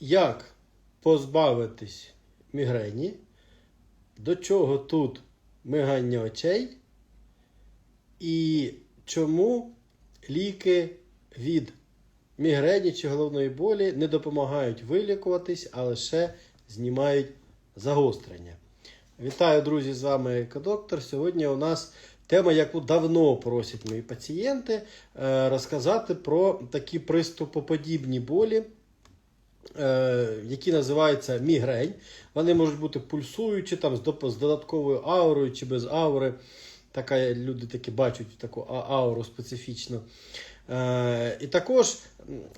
як позбавитись мігрені, до чого тут мигання очей, і чому ліки від мігрені чи головної болі не допомагають вилікуватись, а лише знімають загострення. Вітаю, друзі! З вами Екодоктор. Сьогодні у нас тема, яку давно просять мої пацієнти, е, розказати про такі приступоподібні болі, які називаються мігрень. Вони можуть бути пульсуючі, там, з додатковою аурою чи без аури. Така, люди такі бачать таку ауру специфічно. Е, і також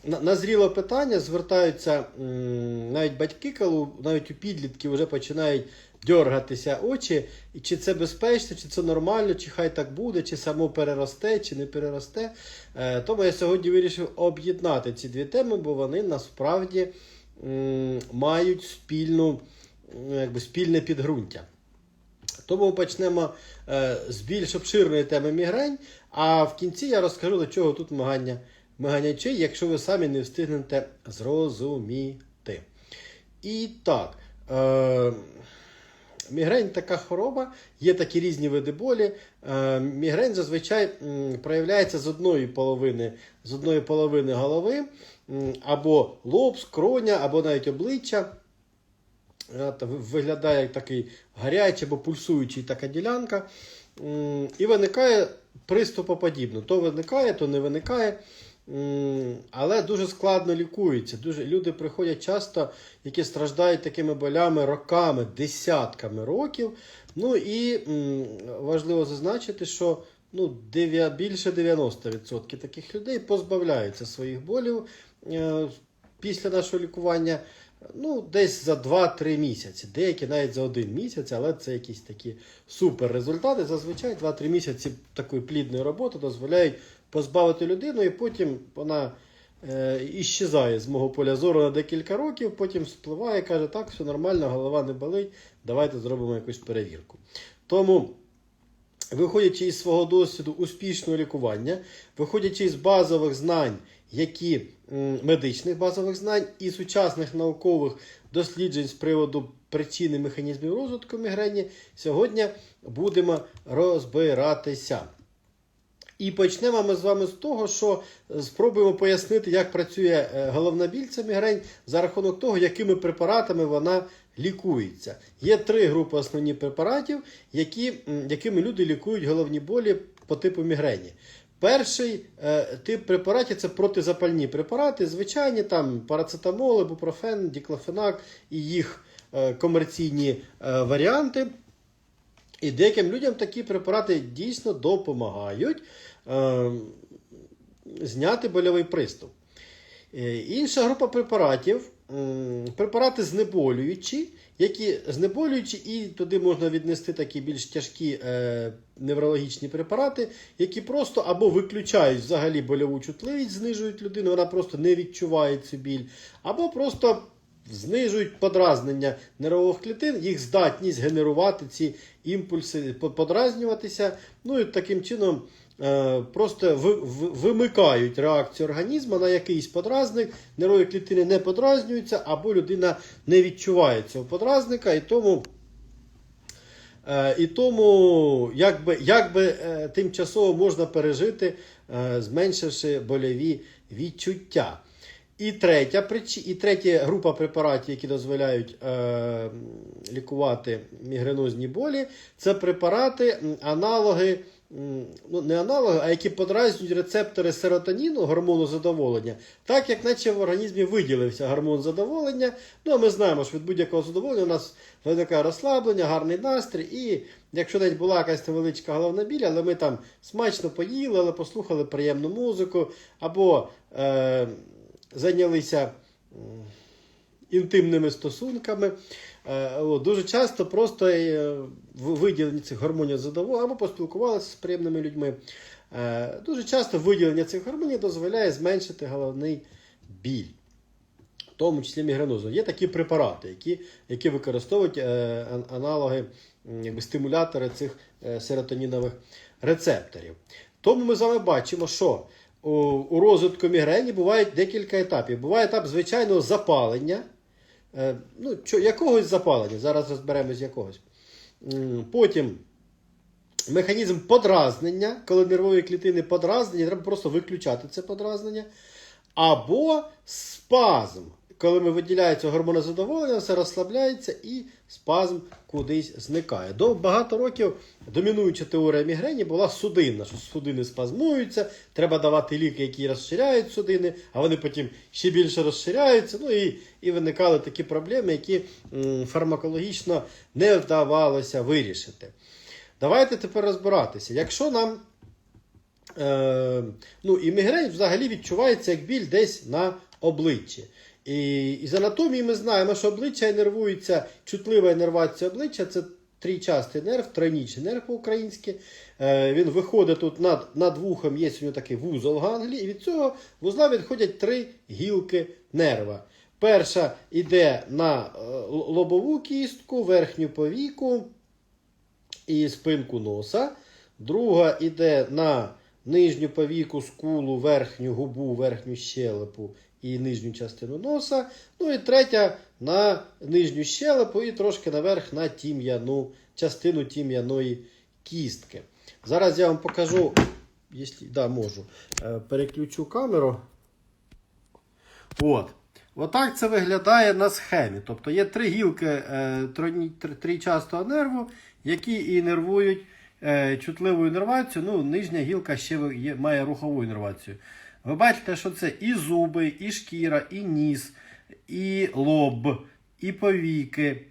на- назріло питання, звертаються навіть батьки, коли навіть у підлітків вже починають дергатися очі, і чи це безпечно, чи це нормально, чи хай так буде, чи само переросте, чи не переросте. Е, тому я сьогодні вирішив об'єднати ці дві теми, бо вони насправді мають спільну, якби, спільне підґрунтя. Тому почнемо е, з більш обширної теми мігрень, а в кінці я розкажу, до чого тут мигання, очей, якщо ви самі не встигнете зрозуміти. І так, е, мігрень така хвороба, є такі різні види болі. Е, мігрень зазвичай проявляється з одної половини, з одної половини голови, або лоб, скроня, або навіть обличчя. Е, Виглядає як такий гарячий або пульсуючий така ділянка. І виникає приступоподібно. То виникає, то не виникає. Але дуже складно лікується. Дуже, люди приходять часто, які страждають такими болями роками, десятками років. Ну і важливо зазначити, що ну, більше 90% таких людей позбавляються своїх болів е, після нашого лікування. Ну, десь за 2-3 місяці, деякі навіть за один місяць, але це якісь такі супер результати. Зазвичай 2-3 місяці такої плідної роботи дозволяють позбавити людину, і потім вона е, іщезає з мого поля зору на декілька років, потім спливає каже, так, все нормально, голова не болить, давайте зробимо якусь перевірку. Тому. Виходячи із свого досвіду успішного лікування, виходячи із базових знань, які медичних базових знань і сучасних наукових досліджень з приводу причин і механізмів розвитку мігрені, сьогодні будемо розбиратися. І почнемо ми з вами з того, що спробуємо пояснити, як працює е, головна біль, це мігрень, за рахунок того, якими препаратами вона лікується. Є три групи основні препаратів, які, якими люди лікують головні болі по типу мігрені. Перший е, тип препаратів це протизапальні препарати, звичайні там парацетамол, ібупрофен, діклофенак і їх е, комерційні е, варіанти. І деяким людям такі препарати дійсно допомагають е, зняти больовий приступ. Е, Інша група препаратів препарати знеболюючі, які знеболюючі, і туди можна віднести такі більш тяжкі е, неврологічні препарати, які просто або виключають взагалі больову чутливість, знижують людину, вона просто не відчуває цю біль, або просто знижують подразнення нервових клітин, їх здатність генерувати ці імпульси, подразнюватися. Ну і таким чином просто ви- ви- вимикають реакцію організму на якийсь подразник, нервові клітини не подразнюються, або людина не відчуває цього подразника, і тому. Е, І тому якби, якби е, тимчасово можна пережити, е, зменшивши больові відчуття. І третя, і третя група препаратів, які дозволяють е, лікувати мігренозні болі, це препарати, аналоги, ну не аналоги, а які подразнюють рецептори серотоніну, гормону задоволення, так як наче в організмі виділився гормон задоволення. Ну а ми знаємо, що від будь-якого задоволення у нас виникає розслаблення, гарний настрій. І якщо навіть була якась невеличка головна біль, але ми там смачно поїли, але послухали приємну музику, або е, зайнялися інтимними стосунками. Е, Дуже часто просто е, виділення цих гормонів задоволення або поспілкувалися з приємними людьми. Е, Дуже часто виділення цих гормонів дозволяє зменшити головний біль. В тому числі мігренозу. Є такі препарати, які, які використовують аналоги, якби стимулятори цих серотонінових рецепторів. Тому ми з вами бачимо, що у, розвитку мігрені бувають декілька етапів. Буває етап звичайного запалення, ну, чо, якогось запалення, зараз розберемось якогось. Потім механізм подразнення, коли нервові клітини подразнені, треба просто виключати це подразнення. Або спазм, коли ми виділяється гормони задоволення, все розслабляється і спазм кудись зникає. До багато років домінуюча теорія мігрені була судинна, що судини спазмуються, треба давати ліки, які розширяють судини, а вони потім ще більше розширяються. Ну і, і виникали такі проблеми, які фармакологічно не вдавалося вирішити. Давайте тепер розбиратися. Якщо нам Е, ну, і мігрень взагалі відчувається як біль десь на обличчі. І, з анатомії ми знаємо, що обличчя інервується, чутлива інервація обличчя це трійчастий нерв, тройнічний нерв по-українськи. Е, він виходить тут над, над вухом, є у нього такий вузол ганглі, і від цього вузла відходять три гілки нерва. Перша йде на е, лобову кістку, верхню повіку і спинку носа. Друга йде на нижню повіку, скулу, верхню губу, верхню щелепу і нижню частину носа. Ну і третя на нижню щелепу і трошки наверх на тім'яну, частину тім'яної кістки. Зараз я вам покажу, якщо, да, можу, е, переключу камеру. От. Отак це виглядає на схемі. Тобто є три гілки е, тройні- тр- трійчастого нерву, які і нервують е, чутливу інервацію. Ну, нижня гілка ще має рухову інервацію. Ви бачите, що це і зуби, і шкіра, і ніс, і лоб, і повіки.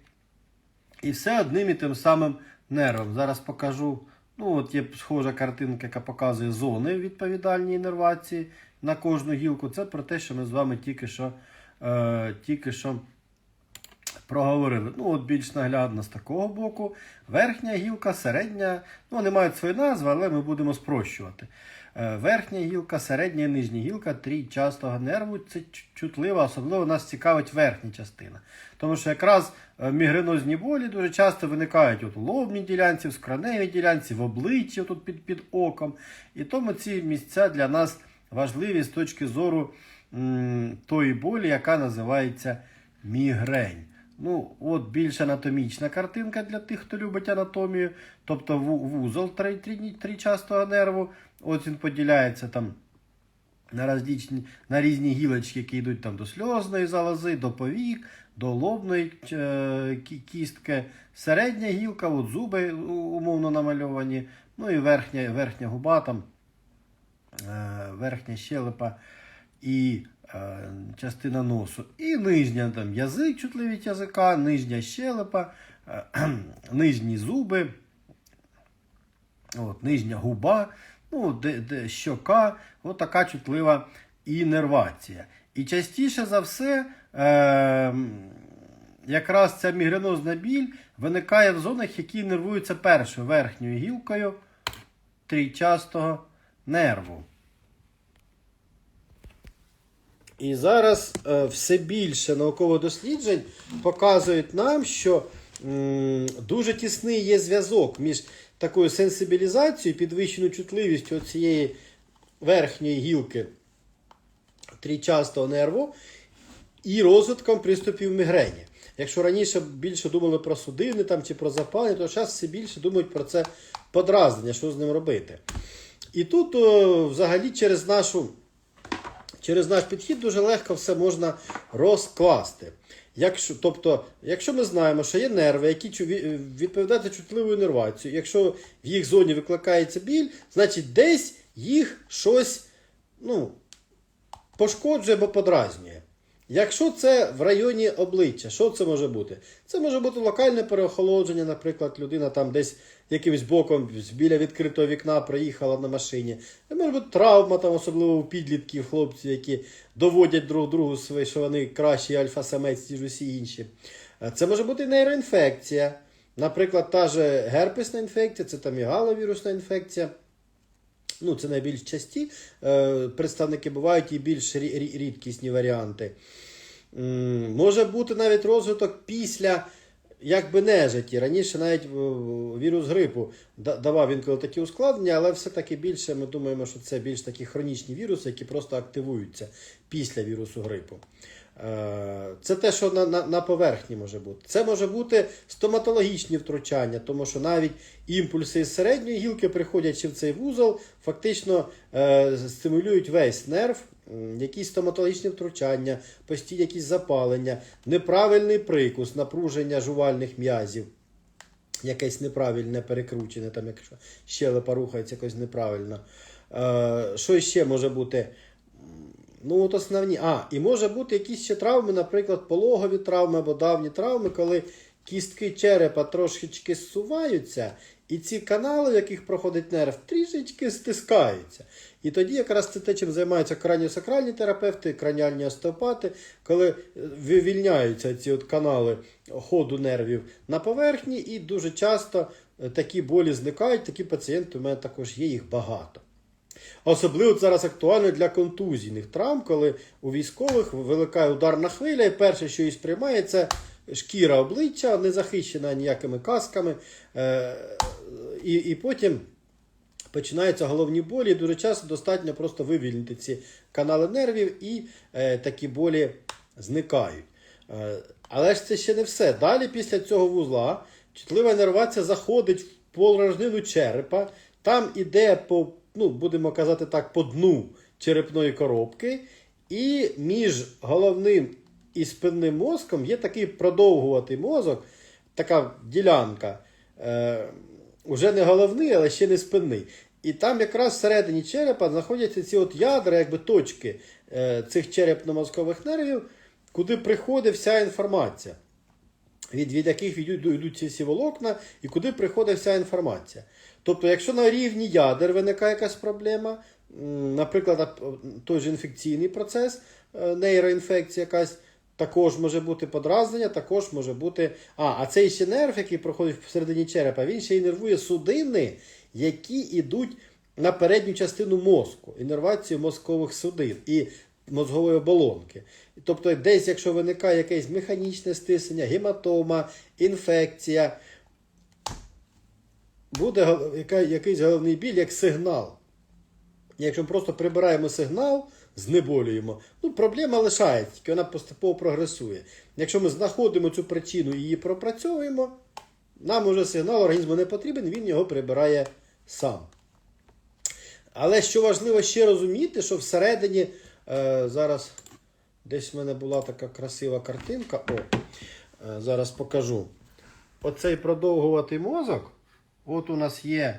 І все одним і тим самим нервом. Зараз покажу. Ну, от є схожа картинка, яка показує зони відповідальні інервації на кожну гілку. Це про те, що ми з вами тільки що, е, тільки що проговорили. Ну, от більш наглядно з такого боку. Верхня гілка, середня. Ну, вони мають свої назви, але ми будемо спрощувати. Е, Верхня гілка, середня і нижня гілка трійчастого нерву це чу- чутлива, особливо нас цікавить верхня частина. Тому що якраз е, мігренозні болі дуже часто виникають от у лобній ділянці, в скроневій ділянці, в обличчі, тут під, під оком. І тому ці місця для нас важливі з точки зору м, тої болі, яка називається мігрень. Ну, от більш анатомічна картинка для тих, хто любить анатомію. Тобто вузол три- три- тричастого нерву. От він поділяється там на разлічні, на різні гілочки, які йдуть там до сльозної залози, до повік, до лобної е, кістки. Середня гілка, от зуби умовно намальовані. Ну і верхня, верхня губа, там, е, верхня щелепа і е, частина носу. І нижня там язик, чутливість язика, нижня щелепа, е, нижні зуби, от, нижня губа, ну, де, де, щока, от така чутлива інервація. І частіше за все, е, якраз ця мігренозна біль виникає в зонах, які нервуються першою верхньою гілкою трійчастого нерву. І зараз е, все більше наукових досліджень показують нам, що м, дуже тісний є зв'язок між такою сенсибілізацією, підвищеною чутливістю цієї верхньої гілки трійчастого нерву і розвитком приступів мігрені. Якщо раніше більше думали про судини там, чи про запалення, то зараз все більше думають про це подразнення, що з ним робити. І тут о, взагалі через нашу через наш підхід дуже легко все можна розкласти. Якщо, тобто, якщо ми знаємо, що є нерви, які відповідають за чутливу інервацію, якщо в їх зоні викликається біль, значить десь їх щось ну, пошкоджує або подразнює. Якщо це в районі обличчя, що це може бути? Це може бути локальне переохолодження, наприклад, людина там десь якимось боком біля відкритого вікна проїхала на машині. Це може бути травма, там, особливо у підлітків, хлопців, які доводять друг другу свої, що вони кращі альфа-самець, ніж усі інші. Е, Це може бути нейроінфекція. Наприклад, та же герпесна інфекція, це там і галовірусна інфекція. Ну, це найбільш часті е, представники бувають і більш рі- рі- рідкісні варіанти. Може бути навіть розвиток після якби нежиті. Раніше навіть е, вірус грипу да- давав інколи такі ускладнення, але все-таки більше ми думаємо, що це більш такі хронічні віруси, які просто активуються після вірусу грипу. Е, Це те, що на, на, на поверхні може бути. Це може бути стоматологічні втручання, тому що навіть імпульси з середньої гілки, приходячи в цей вузол, фактично е, стимулюють весь нерв, якісь стоматологічні втручання, постійні якісь запалення, неправильний прикус, напруження жувальних м'язів. Якесь неправильне перекручене, там якщо щелепа рухається якось неправильно. Е, що ще може бути? Ну, от основні. А, і може бути якісь ще травми, наприклад, пологові травми або давні травми, коли кістки черепа трошечки зсуваються, і ці канали, в яких проходить нерв, трішечки стискаються. І тоді якраз це те, чим займаються краніосакральні терапевти, краніальні остеопати, коли е, вивільняються ці от канали ходу нервів на поверхні, і дуже часто е, такі болі зникають. Такі пацієнти у мене також є, їх багато. Особливо зараз актуально для контузійних травм, коли у військових виникає ударна хвиля, і перше, що її сприймає, це шкіра обличчя, не захищена ніякими касками. Е, і, і потім починаються головні болі. Дуже часто достатньо просто вивільнити ці канали нервів, і е, такі болі зникають. Е, але ж це ще не все. Далі, після цього вузла, чутлива нервація заходить в порожнину черепа, там іде по, ну, будемо казати так, по дну черепної коробки, і між головним і спинним мозком є такий продовгуватий мозок, така ділянка. Е, уже не головний, але ще не спинний. І там якраз всередині черепа знаходяться ці от ядра, якби точки е, цих черепно-мозкових нервів, куди приходить вся інформація, від, від яких йдуть, ці всі волокна, і куди приходить вся інформація. Тобто, якщо на рівні ядер виникає якась проблема, наприклад, той же інфекційний процес, е, нейроінфекція якась, також може бути подразнення, також може бути. А, а цей ще нерв, який проходить всередині черепа, він ще й нервує судини, які йдуть на передню частину мозку, інервацію мозкових судин і мозгової оболонки. Тобто, десь, якщо виникає якесь механічне стиснення, гематома, інфекція, буде якийсь головний біль як сигнал. Якщо ми просто прибираємо сигнал, знеболюємо, ну проблема лишається, тільки вона поступово прогресує. Якщо ми знаходимо цю причину і її пропрацьовуємо, нам уже сигнал організму не потрібен, він його прибирає сам. Але що важливо ще розуміти, що всередині е, зараз десь в мене була така красива картинка. О, е, зараз покажу. Оцей продовгуватий мозок. От у нас є е,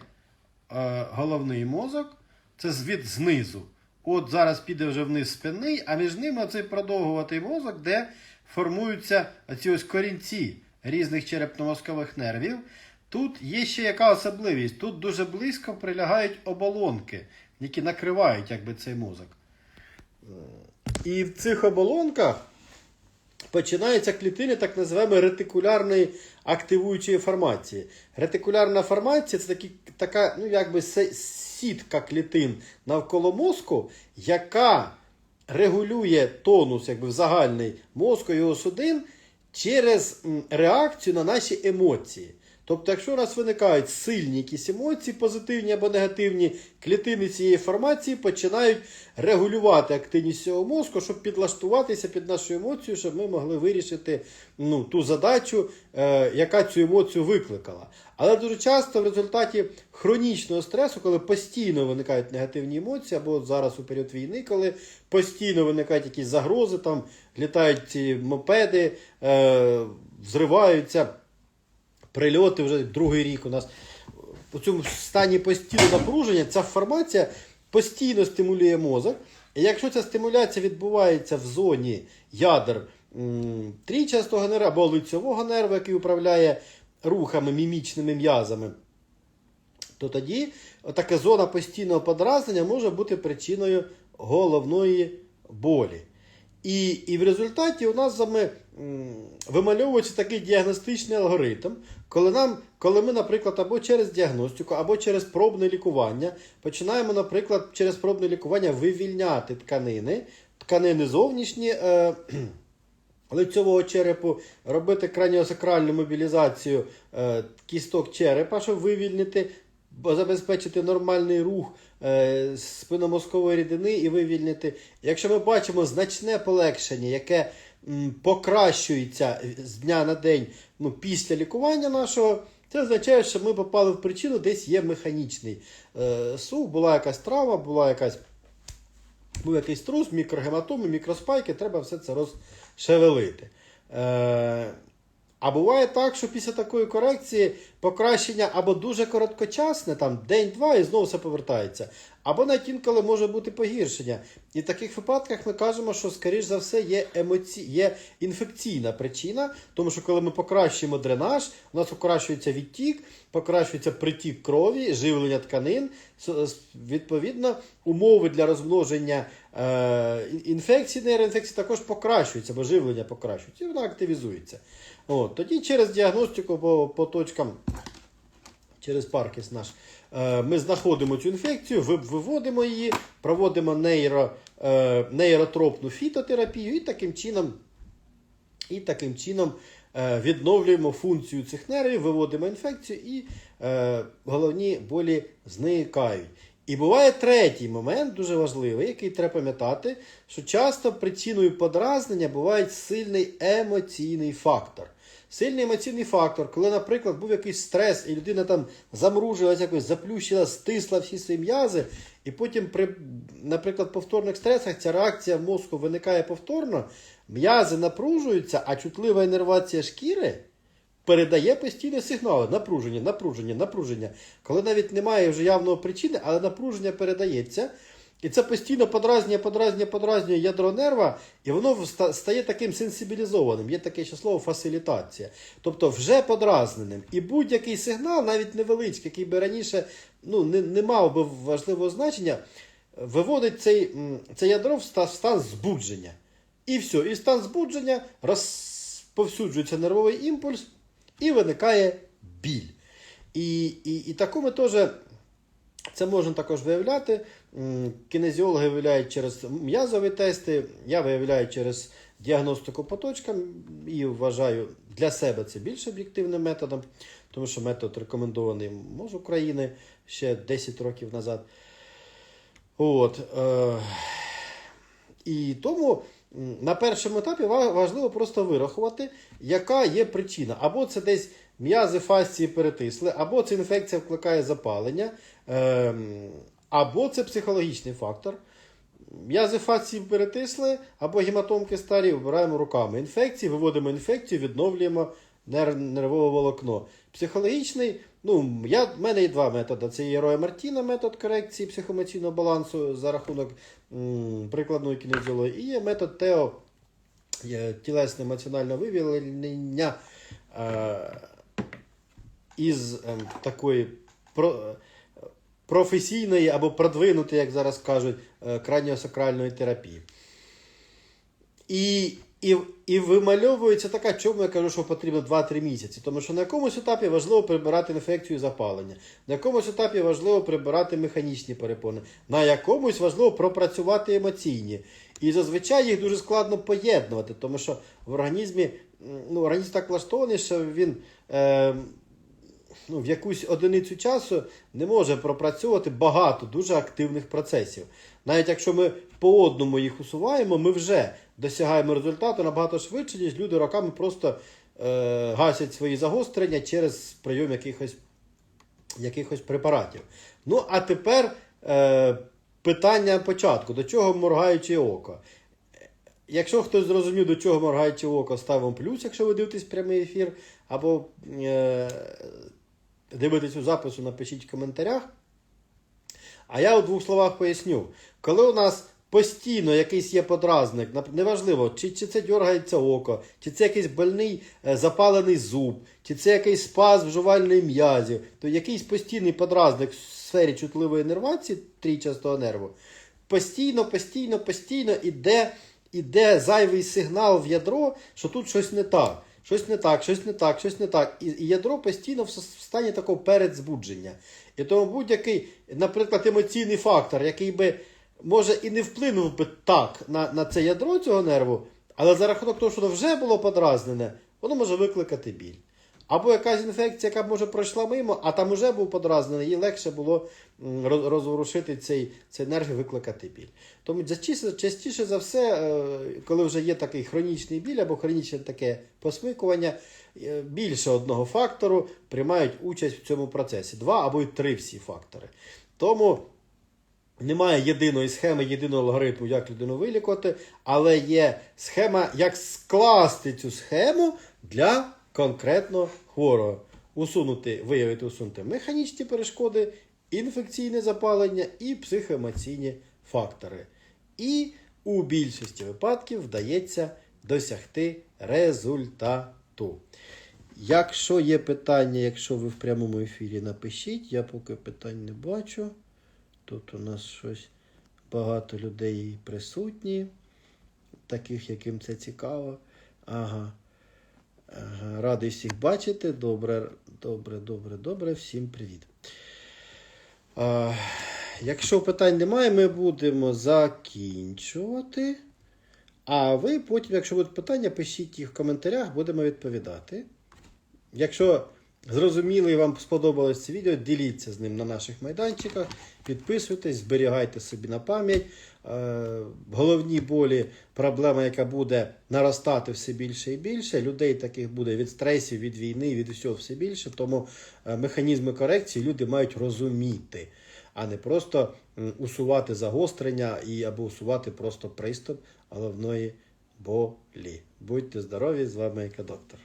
головний мозок, це звід знизу. От зараз піде вже вниз спинний, а між ними оцей продовгуватий мозок, де формуються ці ось корінці різних черепно-мозкових нервів. Тут є ще яка особливість. Тут дуже близько прилягають оболонки, які накривають якби, цей мозок. І в цих оболонках починаються клітини так називаємо ретикулярної активуючої формації. Ретикулярна формація це такі, така ну, якби сітка клітин навколо мозку, яка регулює тонус якби, в загальний мозку його судин через реакцію на наші емоції. Тобто, якщо у нас виникають сильні якісь емоції, позитивні або негативні, клітини цієї формації починають регулювати активність цього мозку, щоб підлаштуватися під нашу емоцію, щоб ми могли вирішити ну, ту задачу, е, яка цю емоцію викликала. Але дуже часто в результаті хронічного стресу, коли постійно виникають негативні емоції, або от зараз у період війни, коли постійно виникають якісь загрози, там літають ці мопеди, е, взриваються прильоти вже другий рік у нас. У цьому стані постійного напруження ця формація постійно стимулює мозок. І якщо ця стимуляція відбувається в зоні ядер м, трійчастого нерва або лицьового нерва, який управляє рухами, мімічними м'язами, то тоді така зона постійного подразнення може бути причиною головної болі. І, і в результаті у нас ми, вимальовується такий діагностичний алгоритм, коли, нам, коли ми, наприклад, або через діагностику, або через пробне лікування починаємо, наприклад, через пробне лікування вивільняти тканини, тканини зовнішні, е, лицьового черепу, робити краніосакральну мобілізацію е, кісток черепа, щоб вивільнити, забезпечити нормальний рух е, спинномозкової рідини і вивільнити. Якщо ми бачимо значне полегшення, яке покращується з дня на день ну, після лікування нашого. Це означає, що ми попали в причину, десь є механічний е, сув, була якась трава, була якась був якийсь трус, мікрогематоми, мікроспайки, треба все це розшевелити. Е, а буває так, що після такої корекції покращення або дуже короткочасне, там день-два, і знову все повертається, або навіть інколи може бути погіршення. І в таких випадках ми кажемо, що, скоріш за все, є, емоці... є інфекційна причина, тому що коли ми покращуємо дренаж, у нас покращується відтік, покращується притік крові, живлення тканин. Відповідно, умови для розмноження е, інфекцій, нейроінфекцій також покращуються, бо живлення покращується, і вона активізується. От, тоді через діагностику по, по точкам, через Паркіс наш, е, ми знаходимо цю інфекцію, виводимо її, проводимо нейро, е, нейротропну фітотерапію і таким чином і таким чином е, відновлюємо функцію цих нервів, виводимо інфекцію і е, головні болі зникають. І буває третій момент, дуже важливий, який треба пам'ятати, що часто причиною подразнення буває сильний емоційний фактор. Сильний емоційний фактор, коли, наприклад, був якийсь стрес, і людина там замружилась, якось заплющила, стисла всі свої м'язи, і потім при, наприклад, повторних стресах ця реакція мозку виникає повторно, м'язи напружуються, а чутлива інервація шкіри передає постійні сигнали. Напруження, напруження, напруження. Коли навіть немає вже явного причини, але напруження передається. І це постійно подразнює, подразнює, подразнює ядро нерва, і воно стає таким сенсибілізованим. Є таке ще слово фасилітація. Тобто вже подразненим. І будь-який сигнал, навіть невеличкий, який би раніше ну, не, не мав би важливого значення, виводить цей, це ядро в стан збудження. І все. І стан збудження розповсюджується нервовий імпульс, і виникає біль. І, і, і таку ми теж. Це можна також виявляти. Кінезіологи виявляють через м'язові тести, я виявляю через діагностику по точкам і вважаю для себе це більш об'єктивним методом, тому що метод рекомендований МОЗ України ще 10 років назад. От, е, і тому на першому етапі важливо просто вирахувати, яка є причина. Або це десь м'язи фасції перетисли, або це інфекція викликає запалення, ем, або це психологічний фактор. М'язи фасції перетисли, або гематомки старі, вбираємо руками. Інфекції, виводимо інфекцію, відновлюємо нервове волокно. Психологічний, ну, я, в мене є два методи. Це є Роя Мартіна метод корекції психоемоційного балансу за рахунок м, прикладної кінезіології. І є метод Тео тілесне емоціональне вивільнення е, із ем, такої про, професійної або продвинутої, як зараз кажуть, е, краніосакральної терапії. І, і, і вимальовується така, чому я кажу, що потрібно 2-3 місяці. Тому що на якомусь етапі важливо прибирати інфекцію запалення, на якомусь етапі важливо прибирати механічні перепони, на якомусь важливо пропрацювати емоційні. І зазвичай їх дуже складно поєднувати, тому що в організмі ну, організм так влаштований, що він. Е, ну, в якусь одиницю часу не може пропрацьовувати багато дуже активних процесів. Навіть якщо ми по одному їх усуваємо, ми вже досягаємо результату набагато швидше, ніж люди роками просто е, гасять свої загострення через прийом якихось, якихось препаратів. Ну, а тепер е, питання початку: до чого моргаюче око? Якщо хтось зрозумів, до чого моргаюче око, ставимо плюс, якщо ви дивитесь прямий ефір, або е, дивитесь у запису, напишіть в коментарях. А я у двох словах поясню. Коли у нас постійно якийсь є подразник, неважливо, чи, чи це дергається око, чи це якийсь больний е, запалений зуб, чи це якийсь спазм жувальної м'язів, то якийсь постійний подразник в сфері чутливої нервації трійчастого нерву, постійно, постійно, постійно іде, іде зайвий сигнал в ядро, що тут щось не так. Щось не так, щось не так, щось не так. І, і ядро постійно в стані такого передзбудження. І тому будь-який, наприклад, емоційний фактор, який би може і не вплинув би так на, на це ядро цього нерву, Але за рахунок того, що воно вже було подразнене, воно може викликати біль. Або якась інфекція, яка може пройшла мимо, а там уже був подразнений, їй легше було розворушити цей, цей нерв і викликати біль. Тому частіше, частіше за все, е, коли вже є такий хронічний біль або хронічне таке посмикування, е, більше одного фактору приймають участь в цьому процесі. Два або й три всі фактори. Тому немає єдиної схеми, єдиного алгоритму, як людину вилікувати, але є схема, як скласти цю схему для конкретно хворого. Усунути, виявити, усунути механічні перешкоди, інфекційне запалення і психоемоційні фактори. І у більшості випадків вдається досягти результату. Якщо є питання, якщо ви в прямому ефірі напишіть, я поки питань не бачу. Тут у нас щось багато людей присутні, таких, яким це цікаво. Ага. Радий всіх бачити. Добре, добре, добре, добре. Всім привіт. Якщо питань немає, ми будемо закінчувати. А ви потім, якщо будуть питання, пишіть їх в коментарях, будемо відповідати. Якщо зрозуміло і вам сподобалось це відео, діліться з ним на наших майданчиках, підписуйтесь, зберігайте собі на пам'ять. Е, головні болі, проблема, яка буде наростати все більше і більше. Людей таких буде від стресів, від війни, від усього все більше. Тому е, механізми корекції люди мають розуміти, а не просто усувати загострення і або усувати просто приступ головної болі. Будьте здорові! З вами Екадоктор.